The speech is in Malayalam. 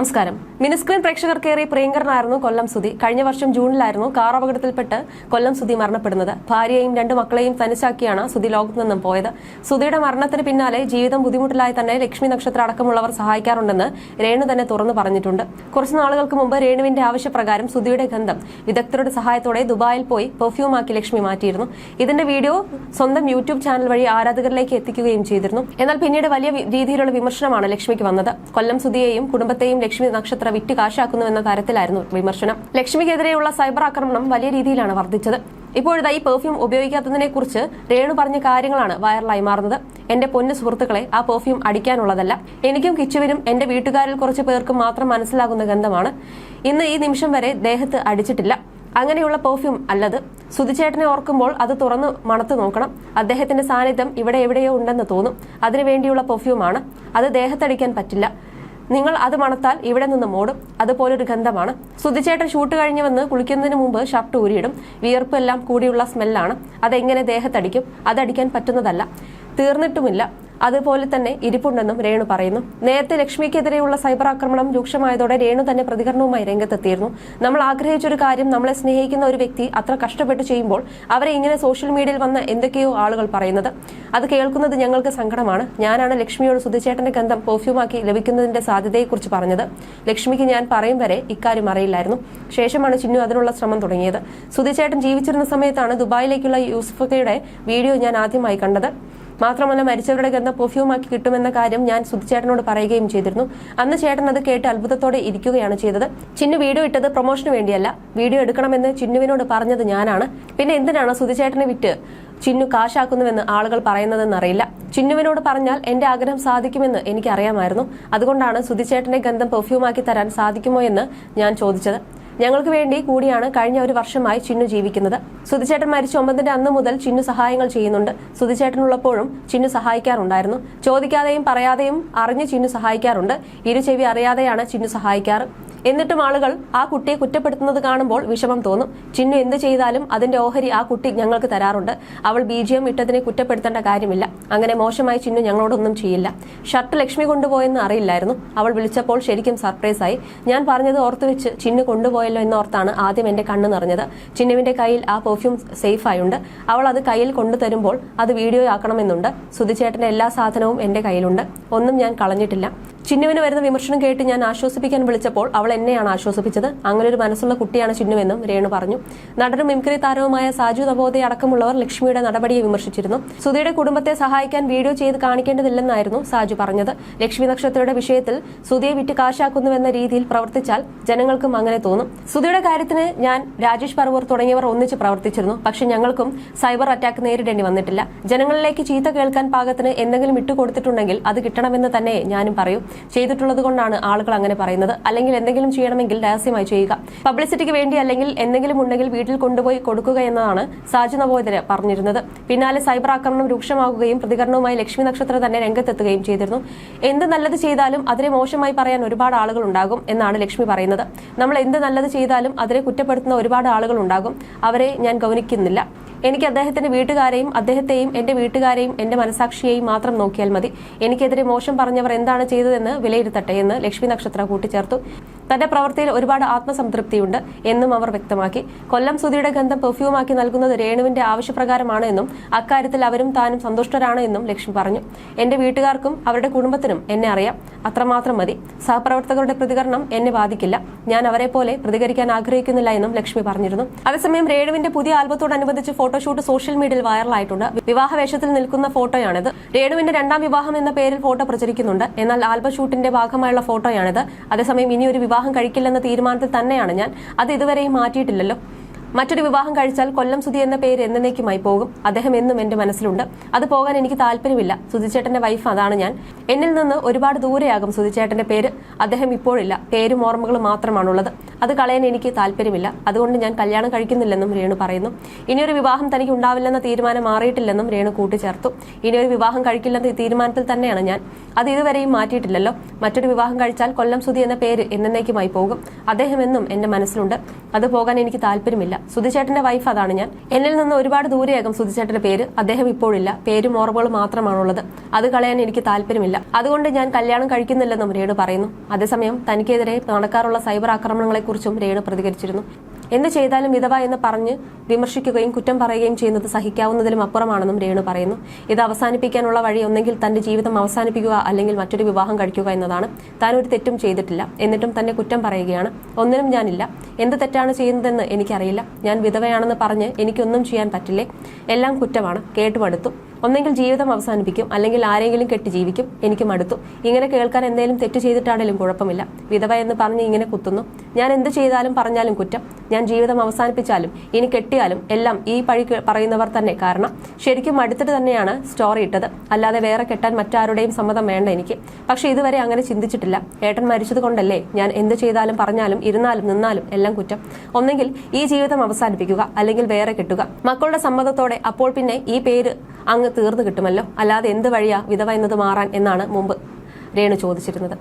നമസ്കാരം. മിനിസ്ക്രീൻ പ്രേക്ഷകർക്കേറെ പ്രിയങ്കരനായിരുന്നു കൊല്ലം സുധി. കഴിഞ്ഞ വർഷം ജൂണിലായിരുന്നു കാർ അപകടത്തിൽപ്പെട്ട് കൊല്ലം സുധി മരണപ്പെടുന്നത്. ഭാര്യയെയും രണ്ട് മക്കളെയും തനിച്ചാക്കിയാണ് സുധി ലോകത്തു നിന്നും പോയത്. സുധിയുടെ മരണത്തിന് പിന്നാലെ ജീവിതം ബുദ്ധിമുട്ടിലായി തന്നെ ലക്ഷ്മി നക്ഷത്ര അടക്കമുള്ളവർ സഹായിക്കാറുണ്ടെന്ന് രേണു തന്നെ തുറന്നു പറഞ്ഞിട്ടുണ്ട്. കുറച്ചു നാളുകൾക്ക് മുമ്പ് രേണുവിന്റെ ആവശ്യപ്രകാരം സുധിയുടെ ഗന്ധം വിദഗ്ധരുടെ സഹായത്തോടെ ദുബായിൽ പോയി പെർഫ്യൂമാക്കി ലക്ഷ്മി മാറ്റിയിരുന്നു. ഇതിന്റെ വീഡിയോ സ്വന്തം യൂട്യൂബ് ചാനൽ വഴി ആരാധകരിലേക്ക് എത്തിക്കുകയും ചെയ്തിരുന്നു. എന്നാൽ പിന്നീട് വലിയ രീതിയിലുള്ള വിമർശനമാണ് ലക്ഷ്മിക്ക് വന്നത്. കൊല്ലം സുധിയെയും കുടുംബത്തെയും ലക്ഷ്മി നക്ഷത്ര വിറ്റ് കാശാക്കുന്നുവെന്ന തരത്തിലായിരുന്നു വിമർശനം. ലക്ഷ്മിക്കെതിരെയുള്ള സൈബർ ആക്രമണം വലിയ രീതിയിലാണ് വർദ്ധിച്ചത്. ഇപ്പോഴത്തെ ഈ പെർഫ്യൂം ഉപയോഗിക്കാത്തതിനെ കുറിച്ച് രേണു പറഞ്ഞ കാര്യങ്ങളാണ് വൈറലായി മാറുന്നത്. എന്റെ പൊന്നു സുഹൃത്തുക്കളെ ആ പെർഫ്യൂം അടിക്കാനുള്ളതല്ല. എനിക്കും കിച്ചുവിനും എന്റെ വീട്ടുകാരിൽ കുറച്ച് പേർക്കും മാത്രം മനസ്സിലാകുന്ന ഗന്ധമാണ്. ഇന്ന് ഈ നിമിഷം വരെ ദേഹത്ത് അടിച്ചിട്ടില്ല. അങ്ങനെയുള്ള പെർഫ്യൂം അല്ലത്. സുധിച്ചേട്ടനെ ഓർക്കുമ്പോൾ അത് തുറന്ന് മണത്ത് നോക്കണം. അദ്ദേഹത്തിന്റെ സാന്നിധ്യം ഇവിടെ എവിടെയോ ഉണ്ടെന്ന് തോന്നും. അതിനുവേണ്ടിയുള്ള പെർഫ്യൂമാണ്. അത് ദേഹത്തടിക്കാൻ പറ്റില്ല. നിങ്ങൾ അത് മണത്താൽ ഇവിടെ നിന്ന് മോടും. അതുപോലൊരു ഗന്ധമാണ്. സുതിച്ചേട്ടൻ ഷൂട്ട് കഴിഞ്ഞു വന്ന് കുളിക്കുന്നതിന് മുമ്പ് ഷർട്ട് ഊരിയിടും. വിയർപ്പ് എല്ലാം കൂടിയുള്ള സ്മെല്ലാണ് അതെങ്ങനെ ദേഹത്തടിക്കും? അതടിക്കാൻ പറ്റുന്നതല്ല. തീർന്നിട്ടുമില്ല. അതുപോലെ തന്നെ ഇരിപ്പുണ്ടെന്നും രേണു പറയുന്നു. നേരത്തെ ലക്ഷ്മിക്കെതിരെയുള്ള സൈബർ ആക്രമണം രൂക്ഷമായതോടെ രേണു തന്നെ പ്രതികരണവുമായി രംഗത്തെത്തിയിരുന്നു. നമ്മൾ ആഗ്രഹിച്ചൊരു കാര്യം നമ്മളെ സ്നേഹിക്കുന്ന ഒരു വ്യക്തി അത്ര കഷ്ടപ്പെട്ട് ചെയ്യുമ്പോൾ അവരെ ഇങ്ങനെ സോഷ്യൽ മീഡിയയിൽ വന്ന എന്തൊക്കെയോ ആളുകൾ പറയുന്നത്. അത് കേൾക്കുന്നത് ഞങ്ങൾക്ക് സങ്കടമാണ്. ഞാനാണ് ലക്ഷ്മിയോട് സുധിച്ചേട്ടന്റെ ഗന്ധം പെർഫ്യൂമാക്കി ലഭിക്കുന്നതിന്റെ സാധ്യതയെക്കുറിച്ച് പറഞ്ഞത്. ലക്ഷ്മിക്ക് ഞാൻ പറയും വരെ ഇക്കാര്യം അറിയില്ലായിരുന്നു. ശേഷമാണ് ചിന്നു അതിനുള്ള ശ്രമം തുടങ്ങിയത്. സുധിച്ചേട്ടൻ ജീവിച്ചിരുന്ന സമയത്താണ് ദുബായിലേക്കുള്ള യൂസഫയുടെ വീഡിയോ ഞാൻ ആദ്യമായി കണ്ടത്. മാത്രമല്ല മരിച്ചവരുടെ ഗന്ധം പെർഫ്യൂമാക്കി കിട്ടുമെന്ന കാര്യം ഞാൻ സുധിച്ചേട്ടനോട് പറയുകയും ചെയ്തിരുന്നു. അന്ന് ചേട്ടൻ അത് കേട്ട് അത്ഭുതത്തോടെ ഇരിക്കുകയാണ് ചെയ്തത്. ചിന്നു വീഡിയോ ഇട്ടത് പ്രൊമോഷന് വേണ്ടിയല്ല. വീഡിയോ എടുക്കണമെന്ന് ചിന്നുവിനോട് പറഞ്ഞത് ഞാനാണ്. പിന്നെ എന്തിനാണ് സുധിച്ചേട്ടനെ വിറ്റ് ചിന്നു കാശാക്കുന്നുവെന്ന് ആളുകൾ പറയുന്നതെന്നറിയില്ല ചിന്നുവിനോട് പറഞ്ഞാൽ എന്റെ ആഗ്രഹം സാധിക്കുമെന്ന് എനിക്കറിയാമായിരുന്നു. അതുകൊണ്ടാണ് സുധിച്ചേട്ടന്റെ ഗന്ധം പെർഫ്യൂമാക്കി തരാൻ സാധിക്കുമോ എന്ന് ഞാൻ ചോദിച്ചത്. ഞങ്ങൾക്ക് വേണ്ടി കൂടിയാണ് കഴിഞ്ഞ ഒരു വർഷമായി ചിന്നു ജീവിക്കുന്നത്. സുധിച്ചേട്ടൻ മരിച്ച ഒമ്പതിന്റെ അന്ന് മുതൽ ചിന്നു സഹായങ്ങൾ ചെയ്യുന്നുണ്ട്. സുധിച്ചേട്ടനുള്ളപ്പോഴും ചിന്നു സഹായിക്കാറുണ്ടായിരുന്നു. ചോദിക്കാതെയും പറയാതെയും അറിഞ്ഞ് ചിന്നു സഹായിക്കാറുണ്ട്. ഇരു ചെവി അറിയാതെയാണ് ചിന്നു സഹായിക്കാറ്. എന്നിട്ടും ആളുകൾ ആ കുട്ടിയെ കുറ്റപ്പെടുത്തുന്നത് കാണുമ്പോൾ വിഷമം തോന്നും. ചിന്നു എന്ത് ചെയ്താലും അതിന്റെ ഓഹരി ആ കുട്ടി ഞങ്ങൾക്ക് തരാറുണ്ട്. അവൾ ബി ജി എം ഇട്ടതിനെ കുറ്റപ്പെടുത്തേണ്ട കാര്യമില്ല. അങ്ങനെ മോശമായി ചിന്നു ഞങ്ങളോടൊന്നും ചെയ്യില്ല. ഷർട്ട് ലക്ഷ്മി കൊണ്ടുപോയെന്ന് അറിയില്ലായിരുന്നു. അവൾ വിളിച്ചപ്പോൾ ശരിക്കും സർപ്രൈസ് ആയി ഞാൻ പറഞ്ഞത് ഓർത്തുവെച്ച് ചിന്നു കൊണ്ടുപോയല്ലോ എന്നോർത്താണ് ആദ്യം എന്റെ കണ്ണ് നിറഞ്ഞത്. ചിന്നുവിന്റെ കയ്യിൽ ആ പെർഫ്യൂം സേഫ് ആയുണ്ട്. അവൾ അത് കയ്യിൽ കൊണ്ടുതരുമ്പോൾ അത് വീഡിയോ ആക്കണമെന്നുണ്ട് സുധിച്ചേട്ടന്റെ എല്ലാ സാധനവും എന്റെ കയ്യിലുണ്ട്. ഒന്നും ഞാൻ കളഞ്ഞിട്ടില്ല. ചിന്നുവിന് വരുന്ന വിമർശനം കേട്ട് ഞാൻ ആശ്വസിപ്പിക്കാൻ വിളിച്ചപ്പോൾ അവൾ എന്നെയാണ് ആശ്വസിപ്പിച്ചത്. അങ്ങനെ ഒരു മനസ്സുള്ള കുട്ടിയാണ് ചിന്നുവെന്നും രേണു പറഞ്ഞു. നടനും മിംക്രി താരവുമായ സാജു നവോദയ അടക്കമുള്ളവർ ലക്ഷ്മിയുടെ നടപടിയെ വിമർശിച്ചിരുന്നു. സുധിയുടെ കുടുംബത്തെ സഹായിക്കാൻ വീഡിയോ ചെയ്ത് കാണിക്കേണ്ടതില്ലെന്നായിരുന്നു സാജു പറഞ്ഞത്. ലക്ഷ്മി നക്ഷത്രയുടെ വിഷയത്തിൽ സുധിയെ വിറ്റ് കാശാക്കുന്നുവെന്ന രീതിയിൽ പ്രവർത്തിച്ചാൽ ജനങ്ങൾക്കും അങ്ങനെ തോന്നും. സുധിയുടെ കാര്യത്തിന് ഞാൻ രാജേഷ് പർവൂർ തുടങ്ങിയവർ ഒന്നിച്ച് പ്രവർത്തിച്ചിരുന്നു. പക്ഷെ ഞങ്ങൾക്കും സൈബർ അറ്റാക്ക് നേരിടേണ്ടി വന്നിട്ടില്ല. ജനങ്ങളിലേക്ക് ചീത്ത കേൾക്കാൻ പാകത്തിന് എന്തെങ്കിലും ഇട്ടുകൊടുത്തിട്ടുണ്ടെങ്കിൽ അത് കിട്ടണമെന്ന് തന്നെ ഞാനും പറയും. ചെയ്തിട്ടുള്ളത് കൊണ്ടാണ് ആളുകൾ അങ്ങനെ പറയുന്നത്. അല്ലെങ്കിൽ എന്തെങ്കിലും ചെയ്യണമെങ്കിൽ രഹസ്യമായി ചെയ്യുക. പബ്ലിസിറ്റിക്ക് വേണ്ടി അല്ലെങ്കിൽ എന്തെങ്കിലും ഉണ്ടെങ്കിൽ വീട്ടിൽ കൊണ്ടുപോയി കൊടുക്കുക എന്നതാണ് സാജു നവോദര പറഞ്ഞിരുന്നത്. പിന്നാലെ സൈബർ ആക്രമണം രൂക്ഷമാകുകയും പ്രതികരണവുമായി ലക്ഷ്മി നക്ഷത്ര തന്നെ രംഗത്തെത്തുകയും ചെയ്തിരുന്നു. എന്ത് നല്ലത് ചെയ്താലും അതിനെ മോശമായി പറയാൻ ഒരുപാട് ആളുകൾ ഉണ്ടാകും എന്നാണ് ലക്ഷ്മി പറയുന്നത്. നമ്മൾ എന്ത് നല്ലത് ചെയ്താലും അതിനെ കുറ്റപ്പെടുത്തുന്ന ഒരുപാട് ആളുകൾ ഉണ്ടാകും. അവരെ ഞാൻ ഗൗനിക്കുന്നില്ല. എനിക്ക് അദ്ദേഹത്തിന്റെ വീട്ടുകാരെയും അദ്ദേഹത്തെയും എന്റെ വീട്ടുകാരെയും എന്റെ മനസാക്ഷിയെയും മാത്രം നോക്കിയാൽ മതി. എനിക്കെതിരെ മോശം പറഞ്ഞവർ എന്താണ് ചെയ്തതെന്ന് വിലയിരുത്തട്ടെ എന്ന് ലക്ഷ്മി നക്ഷത്ര കൂട്ടിച്ചേർത്തു. തന്റെ പ്രവൃത്തിയിൽ ഒരുപാട് ആത്മസംതൃപ്തിയുണ്ട് എന്നും അവർ വ്യക്തമാക്കി. കൊല്ലം സുധിയുടെ ഗന്ധം പെർഫ്യൂമാക്കി നൽകുന്നത് രേണുവിന്റെ ആവശ്യപ്രകാരമാണ് എന്നും അക്കാര്യത്തിൽ അവരും താനും സന്തുഷ്ടരാണ് എന്നും ലക്ഷ്മി പറഞ്ഞു. എന്റെ വീട്ടുകാർക്കും അവരുടെ കുടുംബത്തിനും എന്നെ അറിയാം. അത്രമാത്രം മതി. സഹപ്രവർത്തകരുടെ പ്രതികരണം എന്നെ ബാധിക്കില്ല. ഞാൻ അവരെ പോലെ പ്രതികരിക്കാൻ ആഗ്രഹിക്കുന്നില്ല എന്നും ലക്ഷ്മി പറഞ്ഞിരുന്നു. അതേസമയം രേണുവിന്റെ പുതിയ ആൽബത്തോടനുബന്ധിച്ച് ഫോട്ടോഷൂട്ട് സോഷ്യൽ മീഡിയയിൽ വൈറലായിട്ടുണ്ട്. വിവാഹ വേഷത്തിൽ നിൽക്കുന്ന ഫോട്ടോയാണിത്. രേണുവിന്റെ രണ്ടാം വിവാഹം എന്ന പേരിൽ ഫോട്ടോ പ്രചരിക്കുന്നുണ്ട്. എന്നാൽ ആൽബം ഷൂട്ടിന്റെ ഭാഗമായുള്ള ഫോട്ടോയാണിത്. അതേസമയം ഇനി ഒരു വിവാഹം കഴിക്കില്ലെന്ന തീരുമാനത്തിൽ തന്നെയാണ് ഞാൻ. അത് ഇതുവരെയും മാറ്റിയിട്ടില്ലല്ലോ. മറ്റൊരു വിവാഹം കഴിച്ചാൽ കൊല്ലം സുധി എന്ന പേര് എന്നേക്കുമായി പോകും. അദ്ദേഹം എന്നും എന്റെ മനസ്സിലുണ്ട്. അത് പോകാൻ എനിക്ക് താല്പര്യമില്ല. സുധിച്ചേട്ടന്റെ വൈഫ് അതാണ് ഞാൻ. എന്നിൽ നിന്ന് ഒരുപാട് ദൂരെയാകും സുധിച്ചേട്ടന്റെ പേര്. അദ്ദേഹം ഇപ്പോഴില്ല. പേരും ഓർമ്മകളും മാത്രമാണുള്ളത്. അത് കളയാൻ എനിക്ക് താല്പര്യമില്ല. അതുകൊണ്ട് ഞാൻ കല്യാണം കഴിക്കുന്നില്ലെന്നും രേണു പറയുന്നു. ഇനിയൊരു വിവാഹം തനിക്ക് ഉണ്ടാവില്ലെന്ന തീരുമാനം മാറിയിട്ടില്ലെന്നും രേണു കൂട്ടിച്ചേർത്തു. ഇനിയൊരു വിവാഹം കഴിക്കില്ലെന്ന തീരുമാനത്തിൽ തന്നെയാണ് ഞാൻ. അത് ഇതുവരെയും മാറ്റിയിട്ടില്ലല്ലോ. മറ്റൊരു വിവാഹം കഴിച്ചാൽ കൊല്ലം സുധി എന്ന പേര് എന്നേക്കുമായി പോകും. അദ്ദേഹം എന്നും എന്റെ മനസ്സിലുണ്ട്. അത് പോകാൻ എനിക്ക് താല്പര്യമില്ല. സുധിച്ചേട്ടന്റെ വൈഫ് അതാണ് ഞാൻ. എന്നിൽ നിന്ന് ഒരുപാട് ദൂരെയാകും സുധിച്ചേട്ടന്റെ പേര്. അദ്ദേഹം ഇപ്പോഴില്ല. പേരും ഓർമ്മകളും മാത്രമാണുള്ളത്. അത് കളയാൻ എനിക്ക് താല്പര്യമില്ല. അതുകൊണ്ട് ഞാൻ കല്യാണം കഴിക്കുന്നില്ലെന്നും രേണു പറയുന്നു. അതേസമയം തനിക്കെതിരെ നടക്കാറുള്ള സൈബർ ആക്രമണങ്ങളെക്കുറിച്ചും രേണു പ്രതികരിച്ചിരുന്നു. എന്ത് ചെയ്താലും വിധവ എന്ന് പറഞ്ഞ് വിമർശിക്കുകയും കുറ്റം പറയുകയും ചെയ്യുന്നത് സഹിക്കാവുന്നതിലും അപ്പുറമാണെന്നും രേണു പറയുന്നു. ഇത് അവസാനിപ്പിക്കാനുള്ള വഴി ഒന്നെങ്കിൽ തന്റെ ജീവിതം അവസാനിപ്പിക്കുക അല്ലെങ്കിൽ മറ്റൊരു വിവാഹം കഴിക്കുക എന്നതാണ്. താൻ ഒരു തെറ്റും ചെയ്തിട്ടില്ല. എന്നിട്ടും തന്നെ കുറ്റം പറയുകയാണ്. ഒന്നിനും ഞാനില്ല. എന്ത് തെറ്റാണ് ചെയ്യുന്നതെന്ന് എനിക്കറിയില്ല. ഞാൻ വിധവയാണെന്ന് പറഞ്ഞ് എനിക്കൊന്നും ചെയ്യാൻ പറ്റില്ലേ? എല്ലാം കുറ്റമാണ്. കേട്ടുമടുത്തു ഒന്നെങ്കിൽ ജീവിതം അവസാനിപ്പിക്കും അല്ലെങ്കിൽ ആരെങ്കിലും കെട്ടി ജീവിക്കും എനിക്ക് മടുത്തു ഇങ്ങനെ കേൾക്കാൻ എന്തെങ്കിലും തെറ്റ് ചെയ്തിട്ടാണെങ്കിലും കുഴപ്പമില്ല. വിധവ എന്ന് പറഞ്ഞ് ഇങ്ങനെ കുത്തുന്നു. ഞാൻ എന്ത് ചെയ്താലും പറഞ്ഞാലും കുറ്റം. ഞാൻ ജീവിതം അവസാനിപ്പിച്ചാലും ഇനി കെട്ടിയാലും എല്ലാം ഈ പഴി പറയുന്നവർ തന്നെ കാരണം. ശരിക്കും മടുത്തിട്ട് തന്നെയാണ് സ്റ്റോറി ഇട്ടത്. അല്ലാതെ വേറെ കെട്ടാൻ മറ്റാരുടെയും സമ്മതം വേണ്ട എനിക്ക്. പക്ഷെ ഇതുവരെ അങ്ങനെ ചിന്തിച്ചിട്ടില്ല. ഏട്ടൻ മരിച്ചത് കൊണ്ടല്ലേ ഞാൻ എന്ത് ചെയ്താലും പറഞ്ഞാലും ഇരുന്നാലും നിന്നാലും എല്ലാം കുറ്റം. ഒന്നെങ്കിൽ ഈ ജീവിതം അവസാനിപ്പിക്കുക അല്ലെങ്കിൽ വേറെ കെട്ടുക. മക്കളുടെ സമ്മതത്തോടെ അപ്പോൾ പിന്നെ ഈ പേര് അങ്ങ് തീർന്നു കിട്ടുമല്ലോ? അല്ലാതെ എന്ത് വഴിയാ വിധവ എന്നത് മാറാൻ എന്നാണ് മുമ്പ് രേണു ചോദിച്ചിരുന്നത്.